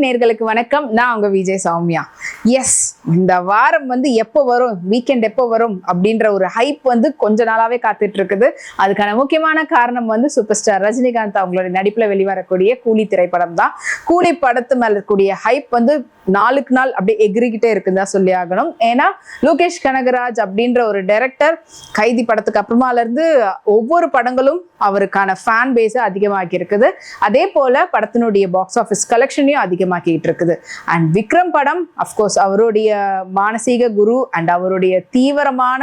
நேர்களுக்கு வணக்கம். நான் உங்க விஜய் சௌமியா. எஸ் இந்த வாரம் வந்து எப்போ வரும்? வீக்கெண்ட் எப்போ வரும்? அப்படின்ற ஒரு ஹைப் வந்து கொஞ்ச நாளாவே காத்துட்டு இருக்குது. அதுக்கான முக்கியமான காரணம் வந்து சூப்பர் ஸ்டார் ரஜினிகாந்த் அவங்களுடைய நடிப்புல வெளிவரக்கூடிய கூலி திரைப்படம் தான். கூலி படத்து மேல இருக்கக்கூடிய ஹைப் வந்து நாளுக்கு நாள் அப்படியே எகிரிக்கிட்டே இருக்குன்னு தான் சொல்லி ஆகணும். ஏன்னா லோகேஷ் கனகராஜ் அப்படின்ற ஒரு டைரக்டர் கைதி படத்துக்கு அப்புறமால இருந்து ஒவ்வொரு படங்களும் அவருக்கான ஃபேன் பேஸை அதிகமாக்கி இருக்குது. அதே போல படத்தினுடைய பாக்ஸ் ஆஃபீஸ் கலெக்ஷனையும் அதிகமாக்கிட்டு இருக்குது. அண்ட் விக்ரம் படம் அஃப்கோர்ஸ் அவருடைய மானசீக குரு அண்ட் அவருடைய தீவிரமான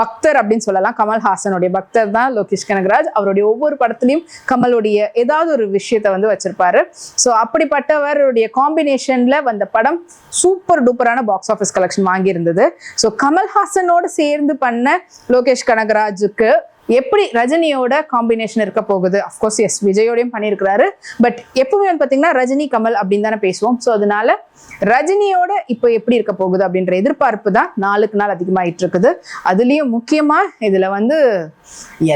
பக்தர் அப்படின்னு சொல்லலாம். கமல்ஹாசனுடைய பக்தர் தான் லோகேஷ் கனகராஜ். அவருடைய ஒவ்வொரு படத்துலையும் கமலுடைய ஏதாவது ஒரு விஷயத்தை வந்து வச்சிருப்பாரு. ஸோ அப்படிப்பட்டவருடைய காம்பினேஷன்ல வந்த படம் சூப்பர் டூப்பரான பாக்ஸ் ஆஃபீஸ் கலெக்ஷன் வாங்கியிருந்தது. ஸோ கமல்ஹாசனோட சேர்ந்து பண்ண லோகேஷ் கனகராஜுக்கு எப்படி ரஜினியோட காம்பினேஷன் இருக்க போகுது? அஃப்கோர்ஸ் எஸ் விஜயோடையும் பண்ணியிருக்கிறாரு. பட் எப்பவுமே வந்து பார்த்தீங்கன்னா ரஜினி கமல் அப்படின்னு தானே பேசுவோம். ஸோ அதனால ரஜினியோட இப்போ எப்படி இருக்க போகுது அப்படின்ற எதிர்பார்ப்பு தான் நாளுக்கு நாள் அதிகமாயிட்டு இருக்குது. அதுலேயும் முக்கியமாக இதில் வந்து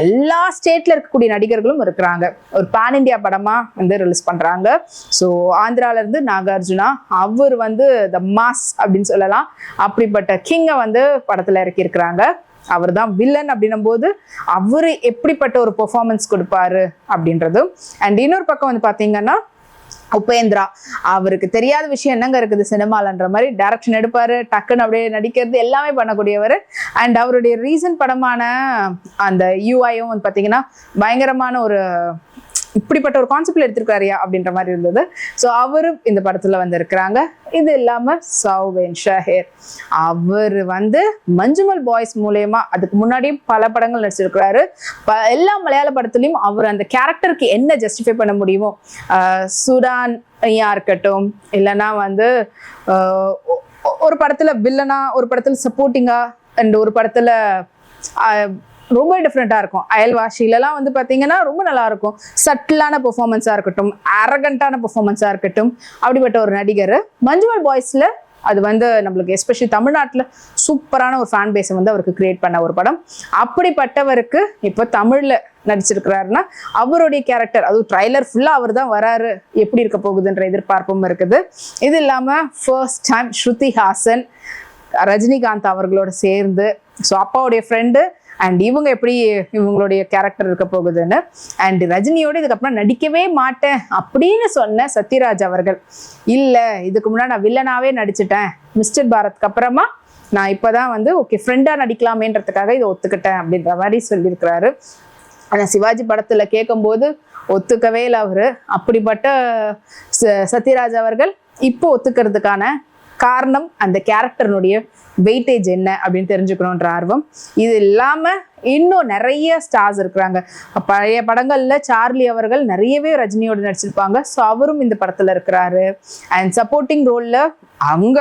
எல்லா ஸ்டேட்ல இருக்கக்கூடிய நடிகர்களும் இருக்கிறாங்க. ஒரு பேன் இண்டியா படமாக வந்து ரிலீஸ் பண்ணுறாங்க ஸோ ஆந்திரால இருந்து நாகார்ஜுனா அவர் வந்து த மாஸ் அப்படின்னு சொல்லலாம். அப்படிப்பட்ட கிங்கை வந்து படத்தில் இறக்கியிருக்கிறாங்க. அவர் தான் வில்லன் அப்படின்னும் போது அவர் எப்படிப்பட்ட ஒரு பெர்ஃபார்மன்ஸ் கொடுப்பாரு அப்படின்றதும். அண்ட் இன்னொரு பக்கம் வந்து பார்த்தீங்கன்னா உபேந்திரா. அவருக்கு தெரியாத விஷயம் என்னங்க இருக்குது சினிமாலன்ற மாதிரி டைரக்ஷன் எடுப்பாரு டக்குன்னு அப்படியே நடிக்கிறது எல்லாமே பண்ணக்கூடியவர். அண்ட் அவருடைய ரீசன்ட் படமான அந்த யூஐயும் வந்து பார்த்தீங்கன்னா பயங்கரமான ஒரு இப்படிப்பட்ட ஒரு கான்செப்ட்ல எடுத்திருக்காருயா அப்படின்ற மாதிரி இருந்தது. ஸோ அவரும் இந்த படத்துல வந்து இருக்கிறாங்க இது இல்லாம சௌவேன் ஷஹேர் அவர் வந்து மஞ்சுமல் பாய்ஸ் மூலயமா அதுக்கு முன்னாடியும் பல படங்கள் நடிச்சிருக்கிறாரு. ப- எல்லா மலையாள படத்துலையும் அவர் அந்த கேரக்டருக்கு என்ன ஜஸ்டிஃபை பண்ண முடியுமோ சுடான் இருக்கட்டும் இல்லைன்னா வந்து ஒரு படத்துல வில்லனா ஒரு படத்துல சப்போர்ட்டிங்கா அண்ட் ஒரு படத்துல ரொம்ப டிஃப்ரெண்ட்டாக இருக்கும். அயல்வாசியிலலாம் வந்து பார்த்தீங்கன்னா ரொம்ப நல்லா இருக்கும். சட்டிலான பெர்ஃபார்மன்ஸாக இருக்கட்டும் அரகண்டான பெர்ஃபார்மன்ஸாக இருக்கட்டும் அப்படிப்பட்ட ஒரு நடிகர். மஞ்சுமல் பாய்ஸில் அது வந்து நம்மளுக்கு எஸ்பெஷலி தமிழ்நாட்டில் சூப்பரான ஒரு ஃபேன் பேஸை வந்து அவருக்கு கிரியேட் பண்ண ஒரு படம். அப்படிப்பட்டவருக்கு இப்போ தமிழில் நடிச்சிருக்கிறாருன்னா அவருடைய கேரக்டர் அதுவும் ட்ரைலர் ஃபுல்லாக அவர் தான் வராரு. எப்படி இருக்க போகுதுன்ற எதிர்பார்ப்பும் இருக்குது. இது இல்லாமல் ஃபர்ஸ்ட் டைம் ஸ்ருதி ஹாசன் ரஜினிகாந்த் அவர்களோட சேர்ந்து ஸோ அப்பாவுடைய ஃப்ரெண்டு அண்ட் இவங்க எப்படி இவங்களுடைய கேரக்டர் இருக்க போகுதுன்னு? அண்ட் ரஜினியோட இதுக்கப்புறம் நடிக்கவே மாட்டேன் அப்படின்னு சொன்ன சத்யராஜ் அவர்கள். இல்லை இதுக்கு முன்னாடி நான் வில்லனாவே நடிச்சிட்டேன். மிஸ்டர் பாரத்க்கு அப்புறமா நான் இப்போதான் வந்து ஓகே ஃப்ரெண்டாக நடிக்கலாமேன்றதுக்காக இதை ஒத்துக்கிட்டேன் அப்படின்ற மாதிரி சொல்லியிருக்கிறாரு. ஆனால் சிவாஜி படத்தில் கேட்கும்போது ஒத்துக்கவே இல்லை அவர். அப்படிப்பட்ட ச- சத்யராஜ் அவர்கள் இப்போ ஒத்துக்கிறதுக்கான காரணம் அந்த கேரக்டர்னுடைய வெயிட்டேஜ் என்ன அப்படின்னு தெரிஞ்சுக்கணுன்ற ஆர்வம். இது இல்லாமல் இன்னும் நிறைய ஸ்டார்ஸ் இருக்கிறாங்க. பழைய படங்களில் சார்லி அவர்கள் நிறையவே ரஜினியோட நடிச்சிருப்பாங்க. ஸோ அவரும் இந்த படத்தில் இருக்கிறாரு. அண்ட் சப்போர்ட்டிங் ரோலில் அவங்க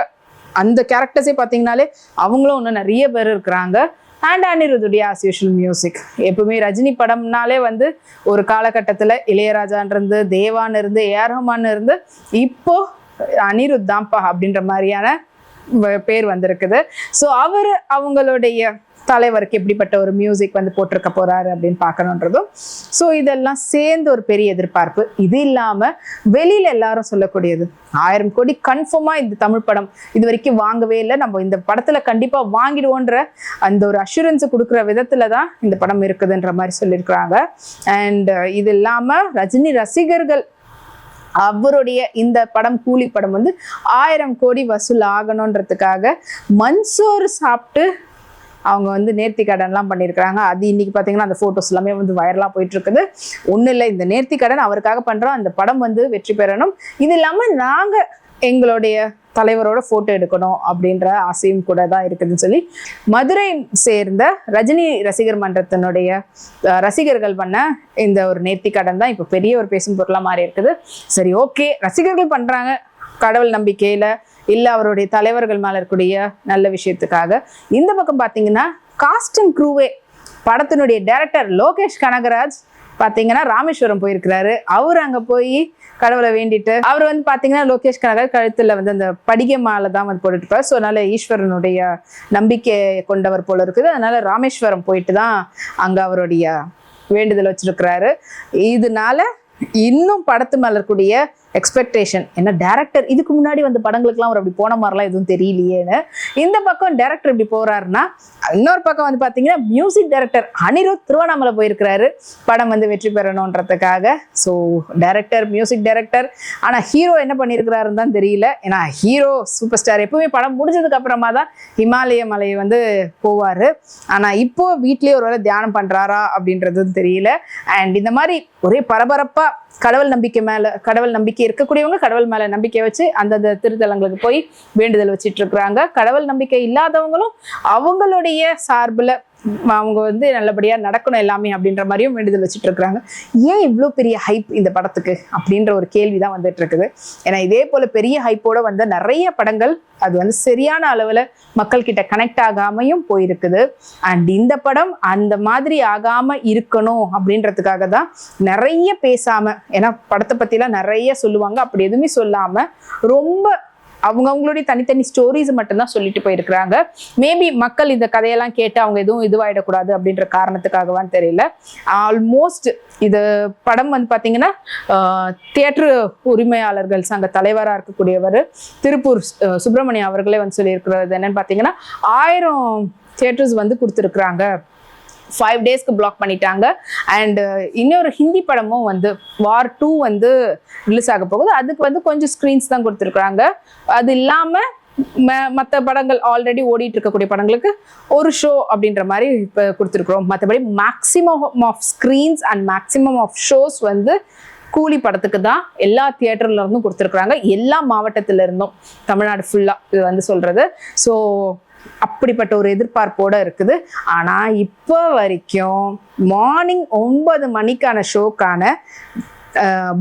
அந்த கேரக்டர்ஸே பார்த்தீங்கனாலே அவங்களும் இன்னும் நிறைய பேர் இருக்கிறாங்க. அண்ட் அனிருதுடைய ஆஸ் யூஷுவல் மியூசிக் எப்பவுமே ரஜினி படம்னாலே வந்து ஒரு காலகட்டத்தில் இளையராஜான் இருந்து தேவான் இருந்து ஏஆர் ரஹ்மான் இருந்து இப்போ அனிருத் தான்ப்பா அப்படின்ற மாதிரியான பேர் வந்திருக்குது. ஸோ அவர் அவங்களுடைய தலைவருக்கு எப்படிப்பட்ட ஒரு மியூசிக் வந்து போட்டிருக்க போறாரு அப்படின்னு பார்க்கணுன்றதும் ஸோ இதெல்லாம் சேர்ந்து ஒரு பெரிய எதிர்பார்ப்பு. இது இல்லாம வெளியில எல்லாரும் சொல்லக்கூடியது ஆயிரம் கோடி கன்ஃபார்மா இந்த தமிழ் படம் இது வரைக்கும் வாங்கவே இல்லை. நம்ம இந்த படத்துல கண்டிப்பா வாங்கிடுவோன்ற அந்த ஒரு அஷூரன்ஸ் கொடுக்குற விதத்துல தான் இந்த படம் இருக்குதுன்ற மாதிரி சொல்லியிருக்கிறாங்க. அண்ட் இது இல்லாம ரஜினி ரசிகர்கள் அவருடைய இந்த படம் கூலி படம் வந்து ஆயிரம் கோடி வசூல் ஆகணுன்றதுக்காக மன்சோறு சாப்பிட்டு அவங்க வந்து நேர்த்தி கடன்லாம் பண்ணியிருக்கிறாங்க. அது இன்னைக்கு பார்த்தீங்கன்னா அந்த ஃபோட்டோஸ் எல்லாமே வந்து வைரலாக போயிட்டு இருக்குது ஒன்றும் இல்லை இந்த நேர்த்தி கடன் அவருக்காக பண்ணுறோம் அந்த படம் வந்து வெற்றி பெறணும். இது இல்லாமல் நாங்கள் எங்களுடைய தலைவரோட ஃபோட்டோ எடுக்கணும் அப்படின்ற ஆசையும் கூட தான் இருக்குதுன்னு சொல்லி மதுரை சேர்ந்த ரஜினி ரசிகர் மன்றத்தினுடைய ரசிகர்கள் பண்ண இந்த ஒரு நேர்த்தி கடன் தான் இப்போ பெரிய ஒரு பேசும் பொருளாக மாறி இருக்குது. சரி ஓகே ரசிகர்கள் பண்ணுறாங்க கடவுள் நம்பிக்கையில் இல்லை அவருடைய தலைவர்கள் மேலே இருக்கக்கூடிய நல்ல விஷயத்துக்காக. இந்த பக்கம் பார்த்தீங்கன்னா காஸ்ட் அண்ட் க்ரூவே படத்தினுடைய டைரக்டர் லோகேஷ் கனகராஜ் பார்த்தீங்கன்னா ராமேஸ்வரம் போயிருக்கிறாரு. அவர் அங்கே போய் கடவுளை வேண்டிட்டு அவர் வந்து பார்த்தீங்கன்னா லோகேஷ் கனகர் கழுத்தில் வந்து அந்த படிகை மாலை தான் வந்து போட்டுட்டு ஸோ அதனால ஈஸ்வரனுடைய நம்பிக்கை கொண்டவர் போல இருக்குது. அதனால ராமேஸ்வரம் போயிட்டு தான் அங்கே அவருடைய வேண்டுதல் வச்சிருக்கிறாரு. இதனால இன்னும் படத்து மலர்க்கூடிய எக்ஸ்பெக்டேஷன் என்ன டேரக்டர் இதுக்கு முன்னாடி வந்து படங்களுக்குலாம் அவர் அப்படி போன மாதிரிலாம் எதுவும் தெரியலையேன்னு. இந்த பக்கம் டேரக்டர் இப்படி போறாருன்னா இன்னொரு பக்கம் வந்து பார்த்தீங்கன்னா மியூசிக் டைரக்டர் அனிருத் திருவண்ணாமலை போயிருக்கிறாரு. படம் வந்து வெற்றி பெறணுன்றதுக்காக. ஸோ டைரக்டர் மியூசிக் டைரக்டர் ஆனால் ஹீரோ என்ன பண்ணியிருக்கிறாருன்னு தான் தெரியல. ஏன்னா ஹீரோ சூப்பர் ஸ்டார் எப்பவுமே படம் முடிஞ்சதுக்கு அப்புறமா தான் ஹிமாலய மலை வந்து போவார். ஆனால் இப்போ வீட்லேயே ஒரு வேளை தியானம் பண்ணுறாரா அப்படின்றதும் தெரியல. அண்ட் இந்த மாதிரி ஒரே பரபரப்பாக கடவுள் நம்பிக்கை மேலே கடவுள் நம்பிக்கை இருக்கக்கூடியவங்க கடவுள் மேல நம்பிக்கை வச்சு அந்தந்த திருத்தலங்களுக்கு போய் வேண்டுதல் வச்சுட்டு இருக்கிறாங்க. கடவுள் நம்பிக்கை இல்லாதவங்களும் அவங்களுடைய சார்பில் அவங்க வந்து நல்லபடியா நடக்கணும் எல்லாமே அப்படின்ற மாதிரியும் வேண்டுதல் வச்சுட்டு இருக்கிறாங்க ஏன் இவ்வளோ பெரிய ஹைப் இந்த படத்துக்கு? அப்படின்ற ஒரு கேள்வி தான் வந்துட்டு இருக்குது ஏன்னா இதே போல பெரிய ஹைப்போட வந்த நிறைய படங்கள் அது வந்து சரியான அளவுல மக்கள் கிட்ட கனெக்ட் ஆகாமையும் போயிருக்குது. அண்ட் இந்த படம் அந்த மாதிரி ஆகாம இருக்கணும் அப்படின்றதுக்காக தான் நிறைய பேசாம ஏன்னா படத்தை பத்திலாம் நிறைய சொல்லுவாங்க. அப்படி எதுவுமே சொல்லாம ரொம்ப அவங்க அவங்களுடைய தனித்தனி ஸ்டோரிஸ் மட்டும்தான் சொல்லிட்டு போயிருக்கிறாங்க. மேபி மக்கள் இந்த கதையெல்லாம் கேட்டு அவங்க எதுவும் இதுவாயிடக்கூடாது அப்படின்ற காரணத்துக்காகவான்னு தெரியல. ஆல்மோஸ்ட் இது படம் வந்து பார்த்தீங்கன்னா தியேட்டர் உரிமையாளர்கள் சங்க தலைவராக இருக்கக்கூடியவர் திருப்பூர் சுப்பிரமணியம் அவர்களே வந்து சொல்லியிருக்கிறது என்னன்னு பார்த்தீங்கன்னா ஆயிரம் தியேட்டர்ஸ் வந்து கொடுத்துருக்குறாங்க. ஃபைவ் டேஸ்க்கு பிளாக் பண்ணிட்டாங்க. அண்டு uh, இன்னொரு ஹிந்தி படமும் வந்து வார் டூ வந்து ரிலீஸ் ஆக போகுது. அதுக்கு வந்து கொஞ்சம் ஸ்க்ரீன்ஸ் தான் கொடுத்துருக்குறாங்க. அது இல்லாமல் மற்ற படங்கள் ஆல்ரெடி ஓடிட்டு இருக்கக்கூடிய படங்களுக்கு ஒரு ஷோ அப்படின்ற மாதிரி இப்போ கொடுத்துருக்குறோம். மற்றபடி maximum of screens and maximum of shows வந்து கூலி படத்துக்கு தான் எல்லா தியேட்டர்ல இருந்தும் கொடுத்துருக்குறாங்க. எல்லா மாவட்டத்துல இருந்தும். தமிழ்நாடு ஃபுல்லாக இது வந்து சொல்றது. ஸோ அப்படிப்பட்ட ஒரு எதிர்பார்ப்போட இருக்குது. ஆனால் இப்போ வரைக்கும் மார்னிங் ஒன்பது மணிக்கான ஷோக்கான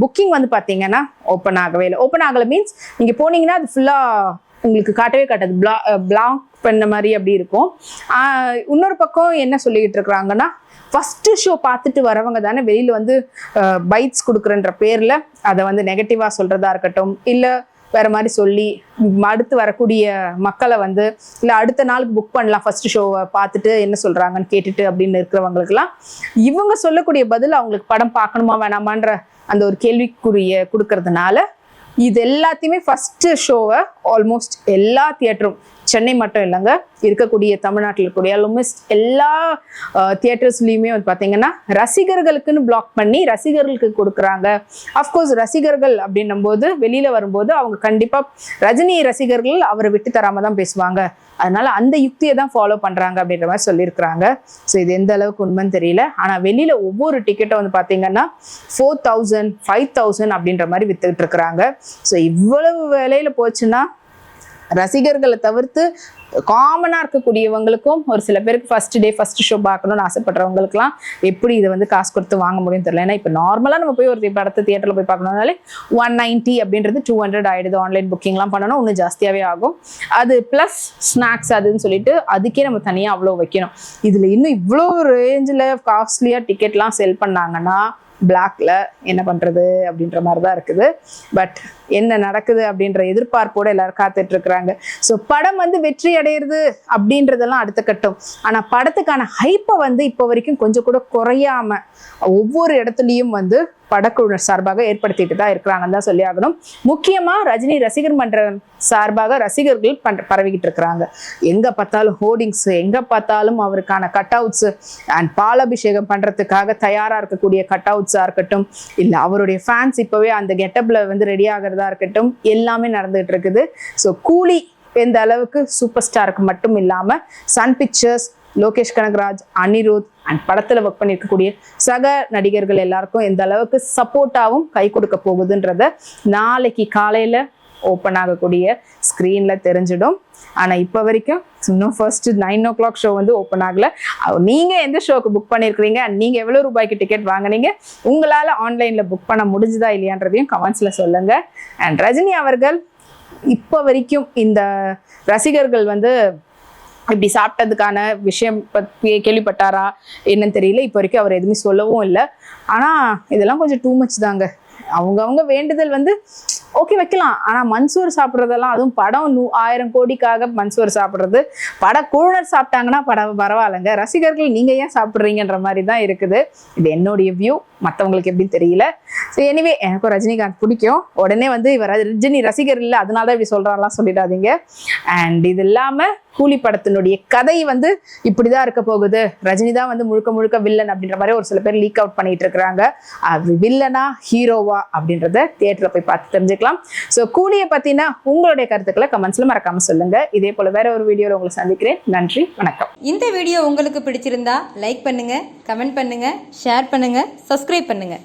புக்கிங் வந்து பார்த்தீங்கன்னா ஓப்பன் ஆகவே இல்லை. ஓப்பன் ஆகலை மீன்ஸ் நீங்கள் போனீங்கன்னா அது ஃபுல்லாக உங்களுக்கு காட்டவே காட்டாது. பிளா பிளாக் பண்ண மாதிரி அப்படி இருக்கும். இன்னொரு பக்கம் என்ன சொல்லிக்கிட்டு இருக்கிறாங்கன்னா ஃபஸ்ட்டு ஷோ பார்த்துட்டு வரவங்க தானே வெளியில் வந்து பைட்ஸ் கொடுக்குறன்ற பேரில் அதை வந்து நெகட்டிவாக சொல்கிறதா இருக்கட்டும் இல்லை வேற மாதிரி சொல்லி அடுத்து வரக்கூடிய மக்களை வந்து இல்லை அடுத்த நாளுக்கு புக் பண்ணலாம் ஃபர்ஸ்ட் ஷோவை பார்த்துட்டு என்ன சொல்கிறாங்கன்னு கேட்டுட்டு அப்படின்னு இருக்கிறவங்களுக்குலாம் இவங்க சொல்லக்கூடிய பதில் அவங்களுக்கு படம் பார்க்கணுமா வேணாமான்ற அந்த ஒரு கேள்விக்குரிய கொடுக்கறதுனால இது எல்லாத்தையுமே ஃபர்ஸ்ட் ஷோவை ஆல்மோஸ்ட் எல்லா தியேட்டரும் சென்னை மட்டும் இல்லைங்க இருக்கக்கூடிய தமிழ்நாட்டில் இருக்கக்கூடிய ஆல்மோஸ்ட் எல்லா தியேட்டர்ஸ்லையுமே வந்து பார்த்தீங்கன்னா ரசிகர்களுக்குன்னு பிளாக் பண்ணி ரசிகர்களுக்கு கொடுக்குறாங்க. அஃப்கோர்ஸ் ரசிகர்கள் அப்படின்னும் போது வெளியில் வரும்போது அவங்க கண்டிப்பாக ரஜினி ரசிகர்கள் அவரை விட்டு தராமல் தான் பேசுவாங்க. அதனால அந்த யுக்தியை தான் ஃபாலோ பண்றாங்க அப்படின்ற மாதிரி சொல்லியிருக்கிறாங்க. ஸோ இது எந்த அளவுக்கு உண்மைன்னு தெரியல. ஆனால் வெளியில ஒவ்வொரு டிக்கெட்டும் வந்து பார்த்தீங்கன்னா ஃபோர் தௌசண்ட் ஃபைவ் தௌசண்ட் அப்படின்ற மாதிரி வித்துக்கிட்டு இருக்கிறாங்க. ஸோ இவ்வளவு விலையில போச்சுன்னா ரசிகர்களை தவிர்த்து காமனாக இருக்கக்கூடியவங்களுக்கும் ஒரு சில பேருக்கு ஃபர்ஸ்ட் டே ஃபர்ஸ்ட் ஷோ பார்க்கணும்னு ஆசைப்படுறவங்களுக்குலாம் எப்படி இதை வந்து காசு கொடுத்து வாங்க முடியும்னு தெரியல. ஏன்னா இப்போ நார்மலாக நம்ம போய் ஒரு படத்தை தியேட்டரில் போய் பார்க்கணும்னாலே ஒன் நைன்ட்டி அப்படின்றது டூ ஹண்ட்ரட் ஆகிடுது ஆன்லைன் புக்கிங்லாம் பண்ணணும். இன்னும் ஜாஸ்தியாகவே ஆகும். அது ப்ளஸ் ஸ்நாக்ஸ் அதுன்னு சொல்லிட்டு அதுக்கே நம்ம தனியாக அவ்வளோ வைக்கணும். இதில் இன்னும் இவ்வளோ ரேஞ்சில் காஸ்ட்லியாக டிக்கெட்லாம் செல் பண்ணாங்கன்னா பிளாக்ல என்ன பண்ணுறது அப்படின்ற மாதிரி தான் இருக்குது. பட் என்ன நடக்குது அப்படின்ற எதிர்பார்ப்போட எல்லாரும் காத்துட்டு இருக்கிறாங்க ஸோ படம் வந்து வெற்றி அடையிறது அப்படின்றதெல்லாம் அடுத்த கட்டம். ஆனால் படத்துக்கான ஹைப்பை வந்து இப்போ வரைக்கும் கொஞ்சம் கூட குறையாம ஒவ்வொரு இடத்துலையும் வந்து படக்குழுவினர் சார்பாக ஏற்படுத்திட்டு தான் இருக்கிறாங்கன்னு தான் சொல்லி ஆகணும். முக்கியமாக ரஜினி ரசிகர் மன்றம் சார்பாக ரசிகர்கள் பண்ற பரவிக்கிட்டு இருக்கிறாங்க. எங்கே பார்த்தாலும் ஹோர்டிங்ஸ் எங்கே பார்த்தாலும் அவருக்கான கட் அவுட்ஸ் அண்ட் பாலாபிஷேகம் பண்ணுறதுக்காக தயாராக இருக்கக்கூடிய கட் அவுட்ஸாக இருக்கட்டும் இல்லை அவருடைய ஃபேன்ஸ் இப்போவே அந்த கெட்டப்பில் வந்து ரெடி ஆகிறது இருக்கட்டும். எல்லாமே நடந்துகிட்டு இருக்குது ஸோ கூலி எந்த அளவுக்கு சூப்பர் ஸ்டாருக்கு மட்டும் இல்லாமல் Sun Pictures Lokesh Kanagaraj Anirudh and படத்தில் ஒர்க் பண்ணியிருக்கக்கூடிய சக நடிகர்கள் எல்லாருக்கும் எந்த அளவுக்கு சப்போர்ட்டாவும் கை கொடுக்க போகுதுன்றத நாளைக்கு காலையில் ஓப்பன் ஆகக்கூடிய ஸ்க்ரீனில் தெரிஞ்சிடும். ஆனால் இப்போ வரைக்கும் இன்னும் first nine o'clock show வந்து ஓப்பன் ஆகல. நீங்கள் எந்த ஷோக்கு புக் பண்ணியிருக்கிறீங்க அண்ட் நீங்கள் எவ்வளோ ரூபாய்க்கு டிக்கெட் வாங்குனீங்க? உங்களால் ஆன்லைனில் புக் பண்ண முடிஞ்சுதா இல்லையான்றதையும் கமெண்ட்ஸில் சொல்லுங்கள் அண்ட் ரஜினி அவர்கள் இப்போ வரைக்கும் இந்த ரசிகர்கள் வந்து இப்படி சாப்பிட்டதுக்கான விஷயம் பற்றி கேள்விப்பட்டாரா? என்னன்னு தெரியல. இப்போ வரைக்கும் அவர் எதுவுமே சொல்லவும் இல்லை. ஆனால் இதெல்லாம் கொஞ்சம் டூ மச் தாங்க. அவங்கவுங்க வேண்டுதல் வந்து ஓகே வைக்கலாம். ஆனால் மன்சூர் சாப்பிட்றதெல்லாம் அதுவும் படம் நூ ஆயிரம் கோடிக்காக மன்சூர் சாப்பிட்றது. பட குழுனர் சாப்பிட்டாங்கன்னா படம் பரவாயில்லைங்க. ரசிகர்கள் நீங்கள் ஏன் சாப்பிட்றீங்கன்ற மாதிரி தான் இருக்குது. இது என்னுடைய வியூ மற்றவங்களுக்கு எப்படின்னு தெரியல. ஸோ எனிவே எனக்கும் ரஜினிகாந்த் பிடிக்கும். உடனே வந்து இவர் ரஜினி ரசிகர் இல்லை அதனால தான் இப்படி சொல்கிறான்லாம் சொல்லிடாதீங்க. அண்ட் இது இல்லாமல் கூலி படத்தினுடைய கதை வந்து இப்படிதான் இருக்க போகுது. ரஜினி தான் வந்து முழுக்க முழுக்க வில்லன் அப்படின்ற மாதிரி ஒரு சில பேர் லீக் அவுட் பண்ணிட்டு இருக்கிறாங்க. அது வில்லனா ஹீரோவா அப்படின்றத தியேட்டர்ல போய் பார்த்து தெரிஞ்சுக்கலாம். ஸோ கூலியை பத்தினா உங்களுடைய கருத்துக்களை கமெண்ட்ஸ்ல மறக்காம சொல்லுங்க. இதே போல வேற ஒரு வீடியோவில் உங்களை சந்திக்கிறேன். நன்றி வணக்கம். இந்த வீடியோ உங்களுக்கு பிடிச்சிருந்தா லைக் பண்ணுங்க கமெண்ட் பண்ணுங்க ஷேர் பண்ணுங்க சப்ஸ்கிரைப் பண்ணுங்க.